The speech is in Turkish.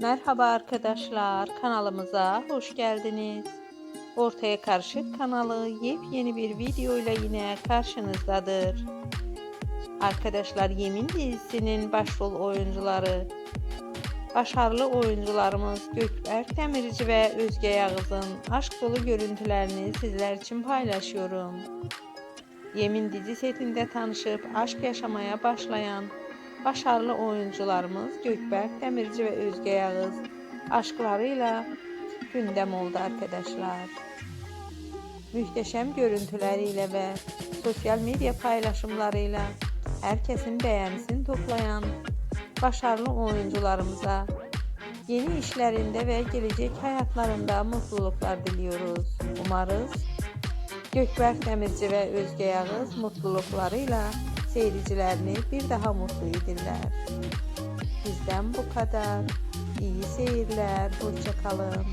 Merhaba arkadaşlar, kanalımıza hoş geldiniz. Ortaya Karışık kanalı yepyeni bir video ile yine karşınızdadır. Arkadaşlar Yemin dizisinin başrol oyuncuları, başarılı oyuncularımız Gökberk Demirci ve Özge Yağız'ın aşk dolu görüntülerini sizler için paylaşıyorum. Yemin dizi setinde tanışıp aşk yaşamaya başlayan başarılı oyuncularımız Gökberk Demirci ve Özge Yağız aşklarıyla gündem oldu arkadaşlar. Muhteşem görüntüleriyle ve sosyal medya paylaşımlarıyla herkesin beğenisini toplayan başarılı oyuncularımıza yeni işlerinde ve gelecek hayatlarında mutluluklar diliyoruz. Umarız Gökberk Demirci ve Özge Yağız mutluluklarıyla seyircilerini bir daha mutlu edirlər. Bizden bu kadar. İyi seyirler. Hoşçakalın.